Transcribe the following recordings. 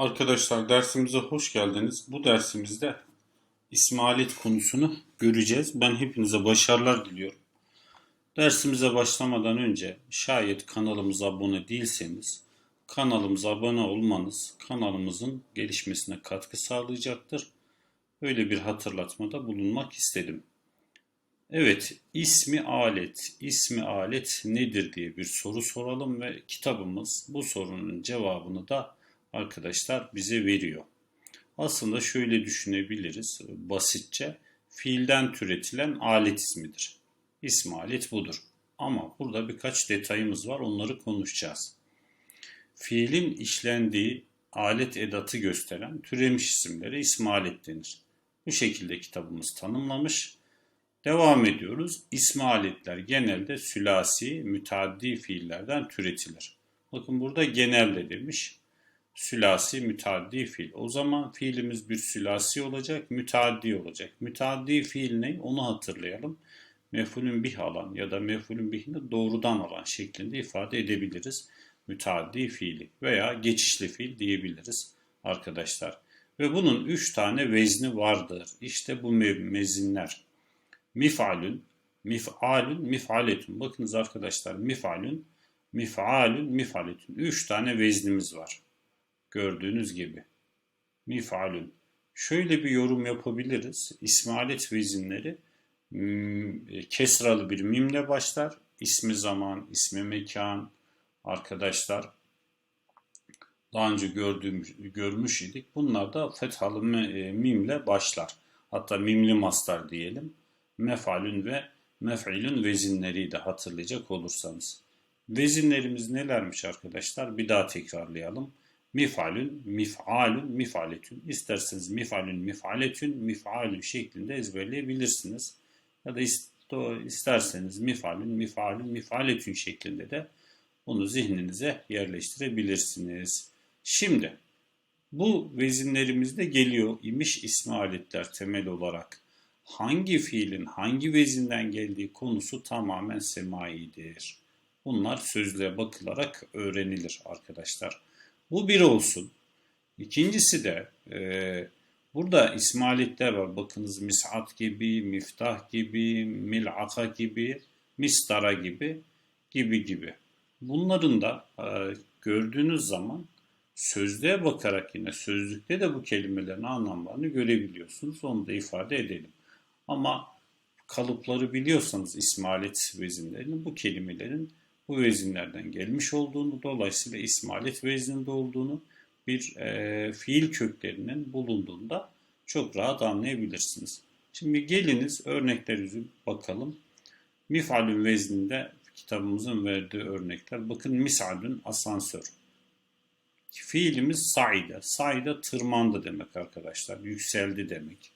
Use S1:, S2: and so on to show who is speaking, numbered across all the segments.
S1: Arkadaşlar dersimize hoş geldiniz. Bu dersimizde ismi alet konusunu göreceğiz. Ben hepinize başarılar diliyorum. Dersimize başlamadan önce şayet kanalımıza abone değilseniz kanalımıza abone olmanız kanalımızın gelişmesine katkı sağlayacaktır. Böyle bir hatırlatmada bulunmak istedim. Evet, ismi alet, ismi alet nedir diye bir soru soralım ve kitabımız bu sorunun cevabını da arkadaşlar bize veriyor. Aslında şöyle düşünebiliriz basitçe fiilden türetilen alet ismidir. İsmi alet budur. Ama burada birkaç detayımız var onları konuşacağız. Fiilin işlendiği alet edatı gösteren türemiş isimlere ismi alet denir. Bu şekilde kitabımız tanımlamış. Devam ediyoruz. İsmi aletler genelde sülasi, müteaddi fiillerden türetilir. Bakın burada genelde demiş sülasi müteaddi fiil. O zaman fiilimiz bir sülasi olacak, müteaddi olacak. Müteaddi fiil ne? Onu hatırlayalım. Mefulün bih alan ya da mefulün bihini doğrudan alan şeklinde ifade edebiliriz. Müteaddi fiili veya geçişli fiil diyebiliriz arkadaşlar. Ve bunun üç tane vezni vardır. İşte bu mezinler. Mif'alün, mif'alün, mif'aletün. Bakınız arkadaşlar mif'alün, mif'alün, mif'aletün. Üç tane veznimiz var. Gördüğünüz gibi. Mif'alün. Şöyle bir yorum yapabiliriz. İsmalet vezinleri kesralı bir mimle başlar. İsmi zaman, ismi mekan, arkadaşlar daha önce gördüğüm, görmüş idik. Bunlar da fethalı mimle başlar. Hatta mimli mastar diyelim. Mefalün ve mef'ilün vezinleri de hatırlayacak olursanız. Vezinlerimiz nelermiş arkadaşlar? Bir daha tekrarlayalım. Mifalün, mif'alün, mifaletün. İsterseniz mifalün, mifaletün, mif'alün şeklinde ezberleyebilirsiniz. Ya da isterseniz mifalün, mifalün, mifaletün şeklinde de bunu zihninize yerleştirebilirsiniz. Şimdi bu vezinlerimizde geliyor imiş ismi aletler temel olarak. Hangi fiilin hangi vezinden geldiği konusu tamamen semaidir. Bunlar sözlüğe bakılarak öğrenilir arkadaşlar. Bu bir olsun. İkincisi de e, burada ismaletler var. Bakınız mis'at gibi, miftah gibi, mil'aka gibi, mistara gibi, gibi gibi. Bunların da e, gördüğünüz zaman sözlüğe bakarak yine sözlükte de bu kelimelerin anlamlarını görebiliyorsunuz. Onu da ifade edelim. Ama kalıpları biliyorsanız ismalet vezinlerini bu kelimelerin bu vezinlerden gelmiş olduğunu, dolayısıyla ismalet vezninde olduğunu, bir e, fiil köklerinin bulunduğunda çok rahat anlayabilirsiniz. Şimdi geliniz örneklerimize bakalım. Mifalün vezninde kitabımızın verdiği örnekler. Bakın misalün asansör. Fiilimiz saide. Saide tırmandı demek arkadaşlar. Yükseldi demek.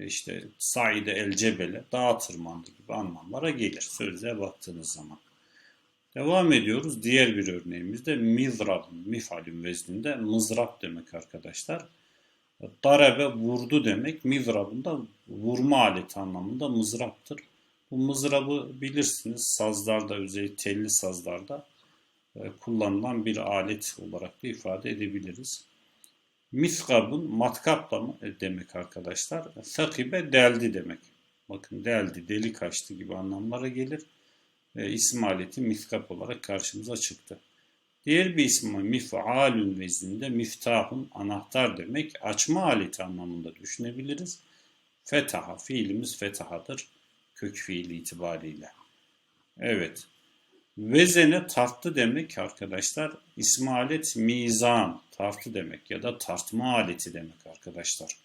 S1: İşte saide el cebele dağa tırmandı gibi anlamlara gelir sözlüğe baktığınız zaman. Devam ediyoruz. Diğer bir örneğimizde mizrabın, mifalün vezninde mızrap demek arkadaşlar. Darabe vurdu demek. Mizrabın da vurma aleti anlamında mızraptır. Bu mızrabı bilirsiniz sazlarda özellikle telli sazlarda e, kullanılan bir alet olarak da ifade edebiliriz. Miskabın matkapla mı e, demek arkadaşlar. Sakibe deldi demek. Bakın deldi, delik açtı gibi anlamlara gelir e, isim aleti miskap olarak karşımıza çıktı. Diğer bir ismi mif'alün vezninde miftahun anahtar demek açma aleti anlamında düşünebiliriz. Fetaha fiilimiz fetahadır kök fiili itibariyle. Evet. Vezene tarttı demek arkadaşlar. İsmi alet mizan tartı demek ya da tartma aleti demek arkadaşlar.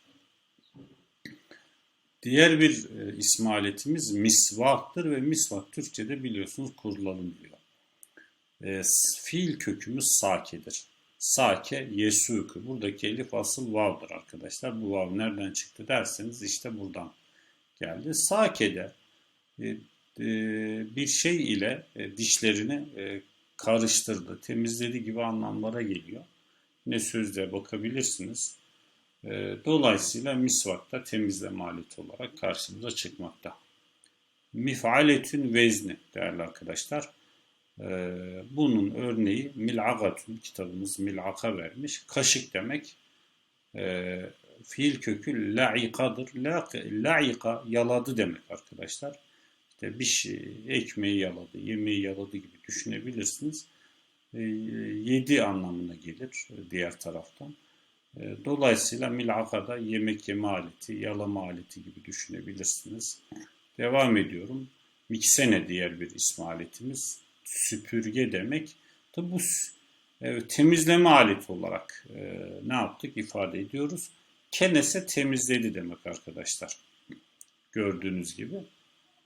S1: Diğer bir e, ismi aletimiz misvaktır ve misvak Türkçe'de biliyorsunuz kurulalım diyor. E, fiil kökümüz sakedir. Sake, yesuku. Buradaki elif asıl vav'dır arkadaşlar. Bu vav nereden çıktı derseniz işte buradan geldi. Sake'de e, e, bir şey ile e, dişlerini e, karıştırdı, temizledi gibi anlamlara geliyor. Ne sözde bakabilirsiniz. Ee, dolayısıyla misvak da temizleme aleti olarak karşımıza çıkmakta. Mifaletün vezni değerli arkadaşlar. Ee, bunun örneği mil'agatun kitabımız mil'aka vermiş. Kaşık demek e, fiil kökü la'ikadır. La, la'ika yaladı demek arkadaşlar. İşte bir şey, ekmeği yaladı, yemeği yaladı gibi düşünebilirsiniz. E, yedi anlamına gelir diğer taraftan. E, dolayısıyla mil'akada yemek yeme aleti, yalama aleti gibi düşünebilirsiniz. Devam ediyorum. Miksene diğer bir ismi aletimiz. Süpürge demek. Tabi bu e, temizleme aleti olarak e, ne yaptık ifade ediyoruz. Kenese temizledi demek arkadaşlar. Gördüğünüz gibi.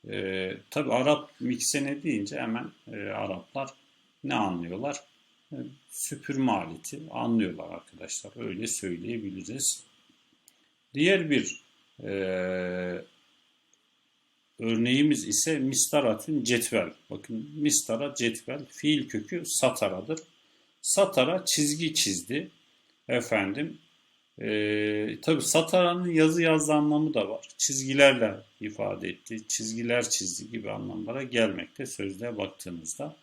S1: E, Tabi Arap miksene deyince hemen Araplar ne anlıyorlar? Süpürme aleti anlıyorlar arkadaşlar. Öyle söyleyebiliriz. Diğer bir e, örneğimiz ise mistaratün cetvel. Bakın mistara cetvel fiil kökü sataradır. Satara çizgi çizdi. Efendim e, tabi sataranın yazı yazdı anlamı da var. Çizgilerle ifade etti. Çizgiler çizdi gibi anlamlara gelmekte sözlüğe baktığınızda.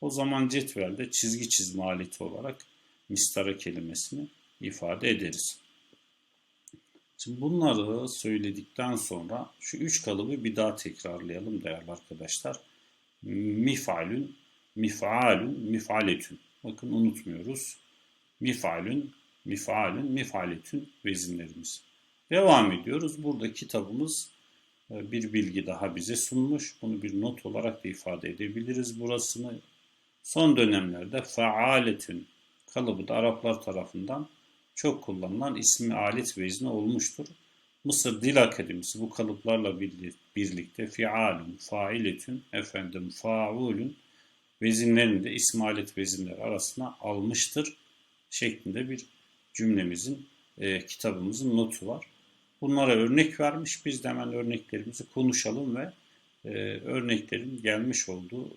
S1: O zaman cetvelde çizgi çizme aleti olarak mistara kelimesini ifade ederiz. Şimdi bunları söyledikten sonra şu üç kalıbı bir daha tekrarlayalım değerli arkadaşlar. Mifalün, mifalün, mifaletün. Bakın unutmuyoruz. Mifalün, mifalün, mifaletün vezinlerimiz. Devam ediyoruz. Burada kitabımız e, bir bilgi daha bize sunmuş. Bunu bir not olarak da ifade edebiliriz burasını. Son dönemlerde faaletün kalıbı da Araplar tarafından çok kullanılan ismi alet vezni olmuştur. Mısır Dil Akademisi bu kalıplarla birlikte fialun, failetün, efendim faulun vezinlerini de ismi alet vezinler arasına almıştır şeklinde bir cümlemizin, e, kitabımızın notu var. Bunlara örnek vermiş. Biz de hemen örneklerimizi konuşalım ve e, örneklerin gelmiş olduğu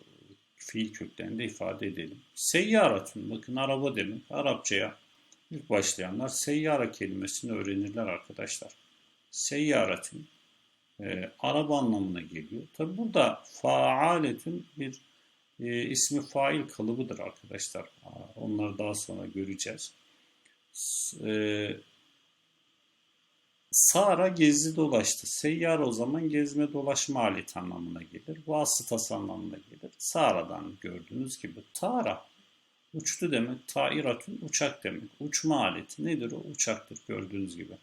S1: fiil köklerini de ifade edelim. Seyyaratun, bakın araba demek. Arapçaya ilk başlayanlar seyyara kelimesini öğrenirler arkadaşlar. Seyyaratun, e, araba anlamına geliyor. Tabi burada faaletün bir e, ismi fail kalıbıdır arkadaşlar. Onları daha sonra göreceğiz. E, Sara gezdi dolaştı. Seyyar o zaman gezme dolaşma aleti anlamına gelir. Vasıtası anlamına gelir. Sara'dan gördüğünüz gibi tara uçtu demek. Tairatun uçak demek. Uçma aleti nedir o? Uçaktır gördüğünüz gibi.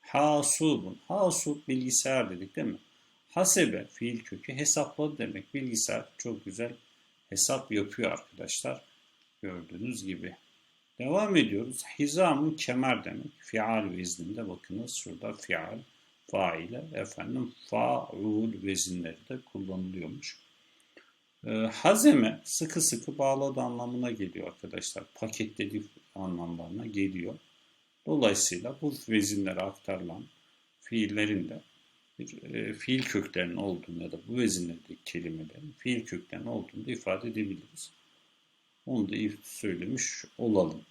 S1: Hasubun. Hasub bilgisayar dedik değil mi? Hasebe fiil kökü hesapladı demek. Bilgisayar çok güzel hesap yapıyor arkadaşlar. Gördüğünüz gibi. Devam ediyoruz. Hizamun kemer demek. Fial vezninde bakınız şurada fial, faile, efendim faul vezinleri de kullanılıyormuş. E, hazeme sıkı sıkı bağladı anlamına geliyor arkadaşlar. Paketledi anlamlarına geliyor. Dolayısıyla bu vezinlere aktarılan fiillerin de bir e, fiil köklerinin olduğunu ya da bu vezinlerdeki kelimelerin fiil köklerinin olduğunu da ifade edebiliriz. Onu da söylemiş olalım.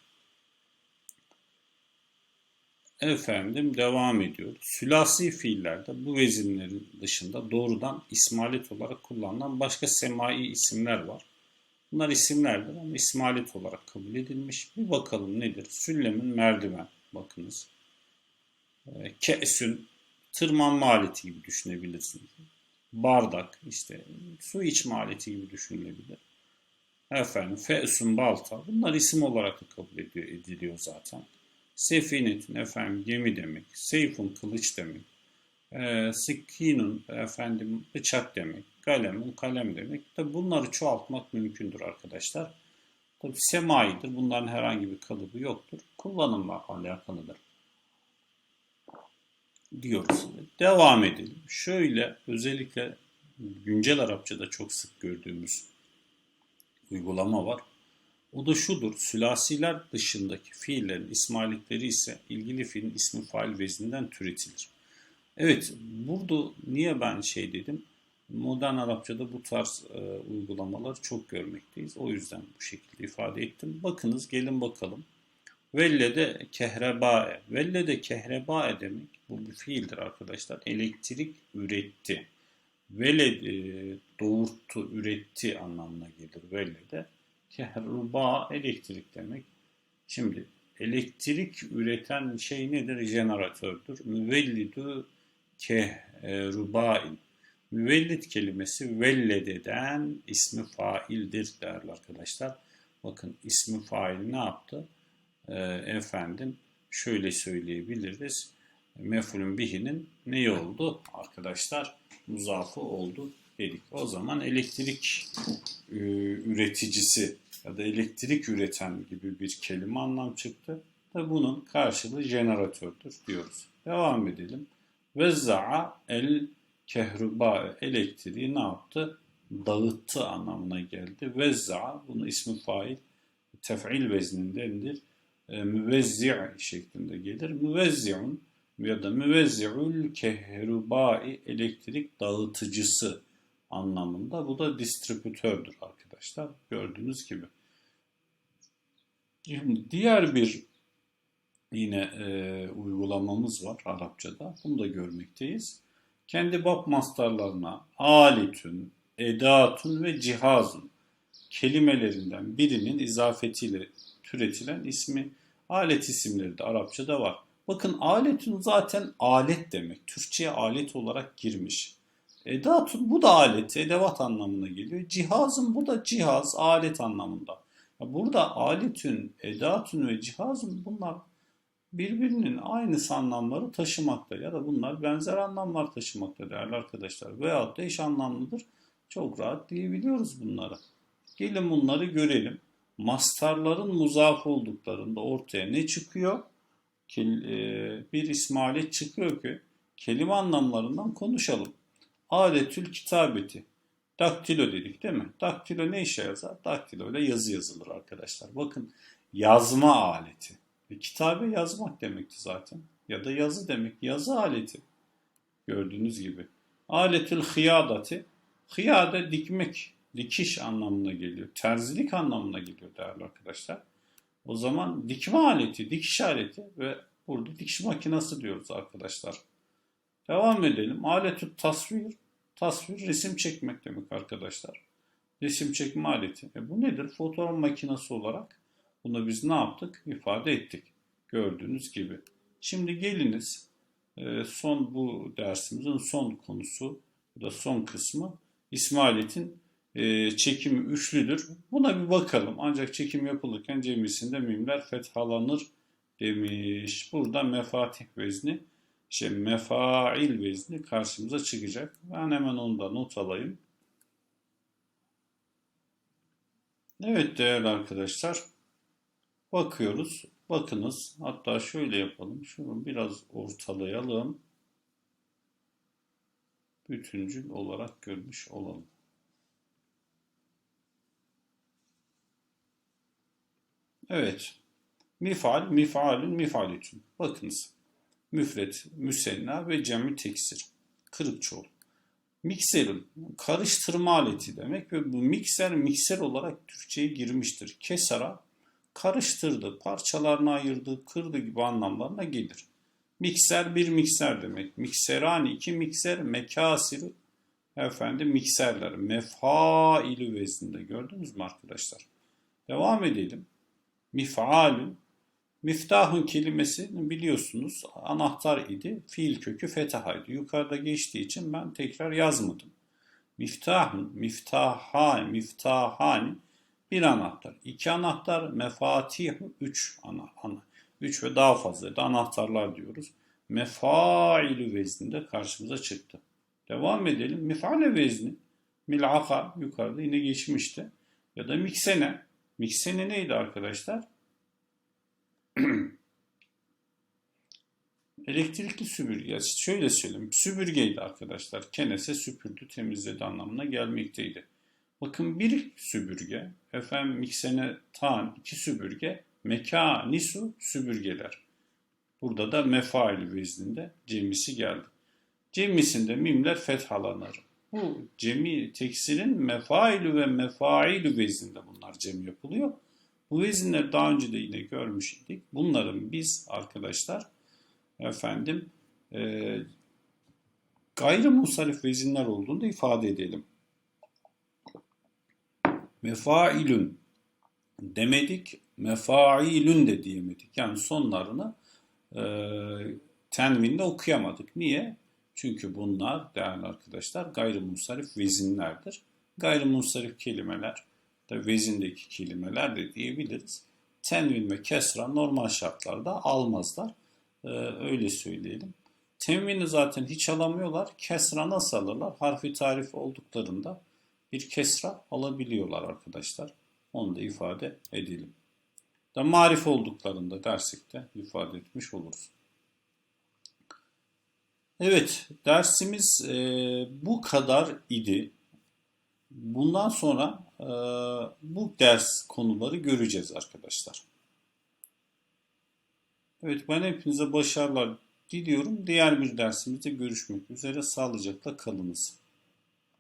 S1: Efendim devam ediyor. Sülasi fiillerde bu vezinlerin dışında doğrudan ismalet olarak kullanılan başka semai isimler var. Bunlar isimlerdir ama ismalet olarak kabul edilmiş. Bir bakalım nedir? Süllemin merdiven. Bakınız. Ee, Ke'sün tırmanma aleti gibi düşünebilirsiniz. Bardak işte su içme aleti gibi düşünülebilir. Efendim fe'sün balta. Bunlar isim olarak da kabul ediliyor zaten. Sefinetin efendim gemi demek. Seyfun kılıç demek. E, Sikinun efendim bıçak demek. Kalemun kalem demek. Tabi bunları çoğaltmak mümkündür arkadaşlar. Tabi semaidir. Bunların herhangi bir kalıbı yoktur. Kullanımla alakalıdır. Diyoruz. Devam edelim. Şöyle özellikle güncel Arapçada çok sık gördüğümüz uygulama var. O da şudur, sülasiler dışındaki fiillerin ismalikleri ise ilgili fiilin ismi fail vezninden türetilir. Evet, burada niye ben şey dedim? Modern Arapçada bu tarz e, uygulamaları çok görmekteyiz. O yüzden bu şekilde ifade ettim. Bakınız, gelin bakalım. Vellede kehrebae. Vellede kehrebae demek bu bir fiildir arkadaşlar. Elektrik üretti. veled e, doğurttu, üretti anlamına gelir velede. Kehruba elektrik demek. Şimdi elektrik üreten şey nedir? Jeneratördür. Müvellidu kehrubain. Müvellit kelimesi vellededen ismi faildir değerli arkadaşlar. Bakın ismi fail ne yaptı? Ee, efendim şöyle söyleyebiliriz. Mef'ulün bihinin neyi oldu? Arkadaşlar muzafı oldu dedik. O zaman elektrik e, üreticisi ya da elektrik üreten gibi bir kelime anlam çıktı. Ve bunun karşılığı jeneratördür diyoruz. Devam edelim. Vezza'a el kehruba elektriği ne yaptı? Dağıttı anlamına geldi. Vezza'a bunu ismi fail tef'il veznindendir. E, müvezzi' şeklinde gelir. Müvezzi'un ya da müvezzi'ül kehrubai elektrik dağıtıcısı anlamında. Bu da distribütördür arkadaşlar. Gördüğünüz gibi. Şimdi diğer bir yine e, uygulamamız var Arapçada. Bunu da görmekteyiz. Kendi bab mastarlarına aletün, edatun ve cihazun kelimelerinden birinin izafetiyle türetilen ismi alet isimleri de Arapçada var. Bakın aletün zaten alet demek. Türkçe'ye alet olarak girmiş. Edatun bu da alet, edevat anlamına geliyor. Cihazın bu da cihaz, alet anlamında. Burada aletün, edatün ve cihazın bunlar birbirinin aynısı anlamları taşımakta ya da bunlar benzer anlamlar taşımakta değerli arkadaşlar. Veyahut da eş anlamlıdır. Çok rahat diyebiliyoruz bunlara. Gelin bunları görelim. Mastarların muzaf olduklarında ortaya ne çıkıyor? E, bir ismalet çıkıyor ki kelime anlamlarından konuşalım. Adetül kitabeti. Daktilo dedik değil mi? Daktilo ne işe yazar? Daktilo ile yazı yazılır arkadaşlar. Bakın yazma aleti. E, kitabe yazmak demekti zaten. Ya da yazı demek. Yazı aleti. Gördüğünüz gibi. Aletül hıyadati. Hıyade dikmek, dikiş anlamına geliyor. Terzilik anlamına geliyor değerli arkadaşlar. O zaman dikme aleti, dikiş aleti ve burada dikiş makinesi diyoruz arkadaşlar. Devam edelim. Aletü tasvir. Tasvir resim çekmek demek arkadaşlar. Resim çekme aleti. E bu nedir? Fotoğraf makinesi olarak bunu biz ne yaptık? İfade ettik. Gördüğünüz gibi. Şimdi geliniz e, son bu dersimizin son konusu da son kısmı İsmail'in e, çekimi üçlüdür. Buna bir bakalım. Ancak çekim yapılırken cemisinde mimler fethalanır demiş. Burada mefatih vezni şey mefail vezni karşımıza çıkacak. Ben hemen onu da not alayım. Evet değerli arkadaşlar. Bakıyoruz. Bakınız. Hatta şöyle yapalım. Şunu biraz ortalayalım. Bütüncül olarak görmüş olalım. Evet. Mifal, mifalün, mifalitün. Bakınız. Müfret, müsenna ve cemi teksir. Kırık çoğul. Mikserin karıştırma aleti demek ve bu mikser mikser olarak Türkçe'ye girmiştir. Kesara karıştırdı, parçalarını ayırdı, kırdı gibi anlamlarına gelir. Mikser bir mikser demek. Mikserani iki mikser, mekasir efendim mikserler. Mefailü vezninde gördünüz mü arkadaşlar? Devam edelim. Mif'alün Miftahın kelimesi biliyorsunuz anahtar idi. Fiil kökü fetahaydı. Yukarıda geçtiği için ben tekrar yazmadım. Miftahın, miftahan, miftahani bir anahtar. iki anahtar, mefatih üç ana, ana. Üç ve daha fazla da anahtarlar diyoruz. Mefailü vezninde karşımıza çıktı. Devam edelim. Mifale vezni, mil'aka yukarıda yine geçmişti. Ya da miksene. Miksene neydi arkadaşlar? Elektrikli süpürge, şöyle söyleyeyim, süpürgeydi arkadaşlar. Kenese süpürdü, temizledi anlamına gelmekteydi. Bakın bir süpürge, efendim miksene tan, iki süpürge, mekanisu süpürgeler. Burada da mefail vezninde cemisi geldi. Cemisinde mimler fethalanır. Bu cemi teksirin mefailü ve mefailü vezninde bunlar cem yapılıyor. Bu vezinleri daha önce de yine görmüş idik. Bunların biz arkadaşlar efendim e, Gayrimunsarif vezinler olduğunu da ifade edelim. Mefailün demedik, mefailün de diyemedik. Yani sonlarını e, tenvinle okuyamadık. Niye? Çünkü bunlar değerli arkadaşlar gayrimunsarif vezinlerdir. Gayrimunsarif kelimeler da vezindeki kelimeler de diyebiliriz. Tenvin ve kesra normal şartlarda almazlar. Ee, öyle söyleyelim. Tenvini zaten hiç alamıyorlar. Kesra nasıl alırlar? Harfi tarif olduklarında bir kesra alabiliyorlar arkadaşlar. Onu da ifade edelim. Da marif olduklarında dersek de ifade etmiş oluruz. Evet, dersimiz e, bu kadar idi. Bundan sonra e, bu ders konuları göreceğiz arkadaşlar. Evet, ben hepinize başarılar diliyorum. Diğer bir dersimizde görüşmek üzere. Sağlıcakla kalınız.